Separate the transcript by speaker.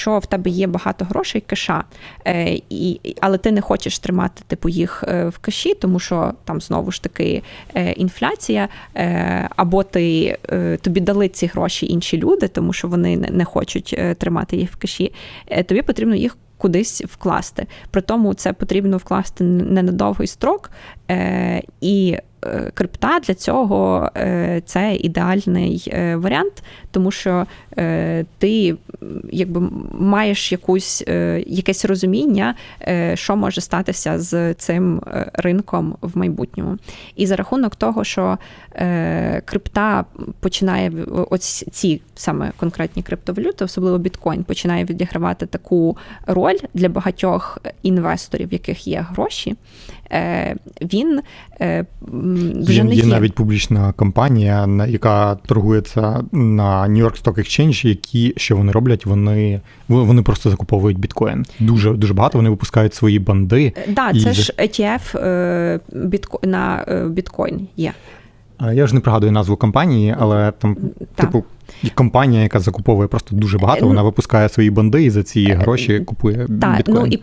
Speaker 1: якщо в тебе є багато грошей кеша, е, і, але ти не хочеш тримати типу їх е, в кеші, тому що там знову ж таки е, інфляція, або ти тобі дали ці гроші інші люди, тому що вони не, хочуть тримати їх в кеші, тобі потрібно їх. Кудись вкласти. При тому це потрібно вкласти не на довгий строк, е, і крипта для цього е, це ідеальний е, варіант, тому що е, ти якби маєш якусь, е, якесь розуміння, е, що може статися з цим е, ринком в майбутньому. І за рахунок того, що е, крипта починає ось ці саме конкретні криптовалюти, особливо біткоін, починає відігравати таку роль для багатьох інвесторів, в яких є гроші. Е, він е, вже
Speaker 2: Є,
Speaker 1: не
Speaker 2: є
Speaker 1: є.
Speaker 2: навіть публічна компанія, яка торгується на New York Stock Exchange, які що вони роблять? Вони вони просто закуповують біткоін. Дуже дуже багато. Вони випускають свої банди.
Speaker 1: Е, Да,
Speaker 2: І
Speaker 1: це ж ETF е, бітко... на е, біткоін є.
Speaker 2: Я ж не пригадую назву компанії, але там,
Speaker 1: Так.
Speaker 2: типу, компанія, яка закуповує просто дуже багато.
Speaker 1: Ну-
Speaker 2: Вона випускає свої банди і за ці гроші купує
Speaker 1: Так, ну і плюс